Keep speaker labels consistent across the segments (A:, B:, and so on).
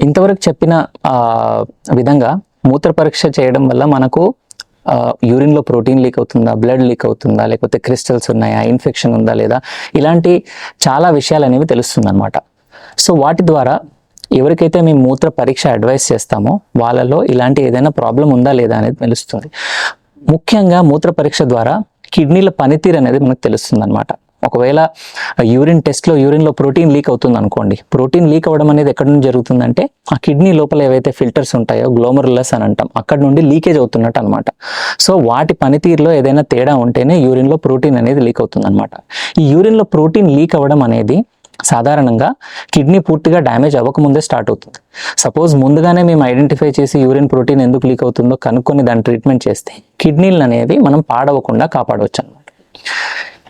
A: ఇంతవరకు చెప్పిన విధంగా మూత్ర పరీక్ష చేయడం వల్ల మనకు యూరిన్లో ప్రోటీన్ లీక్ అవుతుందా బ్లడ్ లీక్ అవుతుందా లేకపోతే క్రిస్టల్స్ ఉన్నాయా ఇన్ఫెక్షన్ ఉందా లేదా ఇలాంటి చాలా విషయాలు అనేవి తెలుస్తుంది అనమాట సో వాటి ద్వారా ఎవరికైతే మేము మూత్ర పరీక్ష అడ్వైస్ చేస్తామో వాళ్ళలో ఇలాంటి ఏదైనా ప్రాబ్లం ఉందా లేదా అనేది తెలుస్తుంది. ముఖ్యంగా మూత్ర పరీక్ష ద్వారా కిడ్నీల పనితీరు అనేది మనకు తెలుస్తుంది అనమాట ఒకవేళ యూరిన్ టెస్ట్లో యూరిన్లో ప్రోటీన్ లీక్ అవుతుంది అనుకోండి. ప్రోటీన్ లీక్ అవ్వడం అనేది ఎక్కడి నుంచి జరుగుతుందంటే ఆ కిడ్నీ లోపల ఏవైతే ఫిల్టర్స్ ఉంటాయో గ్లోమరులస్ అని అంటాం అక్కడ నుండి లీకేజ్ అవుతున్నట్టు అనమాట సో వాటి పనితీరులో ఏదైనా తేడా ఉంటేనే యూరిన్లో ప్రోటీన్ అనేది లీక్ అవుతుంది అనమాట ఈ యూరిన్లో ప్రోటీన్ లీక్ అవ్వడం అనేది సాధారణంగా కిడ్నీ పూర్తిగా డ్యామేజ్ అవ్వకముందే స్టార్ట్ అవుతుంది. సపోజ్ ముందుగానే మేము ఐడెంటిఫై చేసి యూరిన్ ప్రోటీన్ ఎందుకు లీక్ అవుతుందో కనుక్కొని దాని ట్రీట్మెంట్ చేస్తే కిడ్నీలు అనేది మనం పాడవకుండా కాపాడవచ్చు అనమాట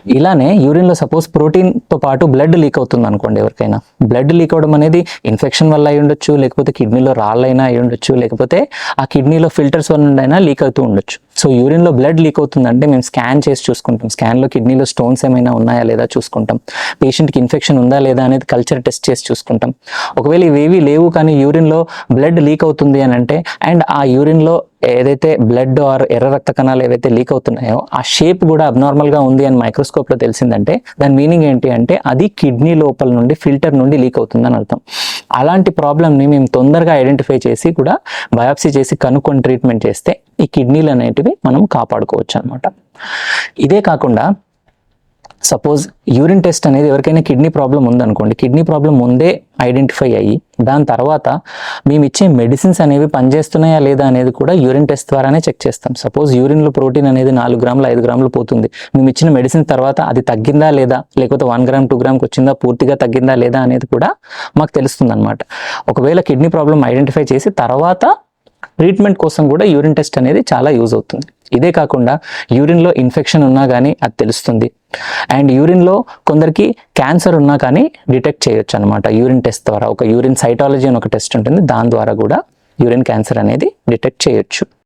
A: ఇలానే యూరిన్లో సపోజ్ ప్రోటీన్తో పాటు బ్లడ్ లీక్ అవుతుంది అనుకోండి ఎవరికైనా. బ్లడ్ లీక్ అవ్వడం అనేది ఇన్ఫెక్షన్ వల్ల అయి ఉండొచ్చు లేకపోతే కిడ్నీలో రాళ్ళైనా అయి ఉండొచ్చు లేకపోతే ఆ కిడ్నీలో ఫిల్టర్స్ వల్ల అయినా లీక్ అవుతూ ఉండొచ్చు. సో యూరిన్లో బ్లడ్ లీక్ అవుతుందంటే మేము స్కాన్ చేసి చూసుకుంటాం. స్కాన్లో కిడ్నీలో స్టోన్స్ ఏమైనా ఉన్నాయా లేదా చూసుకుంటాం. పేషెంట్కి ఇన్ఫెక్షన్ ఉందా లేదా అనేది కల్చర్ టెస్ట్ చేసి చూసుకుంటాం. ఒకవేళ ఇవేవి లేవు కానీ యూరిన్లో బ్లడ్ లీక్ అవుతుంది అని అంటే అండ్ ఆ యూరిన్లో ఏదైతే బ్లడ్ ఆర్ ఎర్ర రక్త కణాలు ఏవైతే లీక్ అవుతున్నాయో ఆ షేప్ కూడా అబ్నార్మల్గా ఉంది అని మైక్రోస్కోప్లో తెలిసిందంటే దాని మీనింగ్ ఏంటి అంటే అది కిడ్నీ లోపల నుండి ఫిల్టర్ నుండి లీక్ అవుతుందని అర్థం. అలాంటి ప్రాబ్లమ్ని మేము తొందరగా ఐడెంటిఫై చేసి కూడా బయాప్సీ చేసి కనుక్కొని ట్రీట్మెంట్ చేస్తే ఈ కిడ్నీలు అనేటివి మనం కాపాడుకోవచ్చు అనమాట ఇదే కాకుండా సపోజ్ యూరిన్ టెస్ట్ అనేది ఎవరికైనా కిడ్నీ ప్రాబ్లం ఉందనుకోండి కిడ్నీ ప్రాబ్లం ముందే ఐడెంటిఫై అయ్యి దాని తర్వాత మేము ఇచ్చే మెడిసిన్స్ అనేవి పనిచేస్తున్నాయా లేదా అనేది కూడా యూరిన్ టెస్ట్ ద్వారానే చెక్ చేస్తాం. సపోజ్ యూరిన్లో ప్రోటీన్ అనేది నాలుగు గ్రాములు ఐదు గ్రాములు పోతుంది. మేము ఇచ్చిన మెడిసిన్ తర్వాత అది తగ్గిందా లేదా లేకపోతే వన్ గ్రామ్ టూ గ్రామ్కి వచ్చిందా పూర్తిగా తగ్గిందా లేదా అనేది కూడా మాకు తెలుస్తుంది అనమాట ఒకవేళ కిడ్నీ ప్రాబ్లం ఐడెంటిఫై చేసి తర్వాత ట్రీట్మెంట్ కోసం కూడా యూరిన్ టెస్ట్ అనేది చాలా యూజ్ అవుతుంది. ఇదే కాకుండా యూరిన్లో ఇన్ఫెక్షన్ ఉన్నా కానీ అది తెలుస్తుంది. అండ్ యూరిన్లో కొందరికి క్యాన్సర్ ఉన్నా కానీ డిటెక్ట్ చేయొచ్చు అనమాట యూరిన్ టెస్ట్ ద్వారా. ఒక యూరిన్ సైటాలజీ అని ఒక టెస్ట్ ఉంటుంది. దాని ద్వారా కూడా యూరిన్ క్యాన్సర్ అనేది డిటెక్ట్ చేయొచ్చు.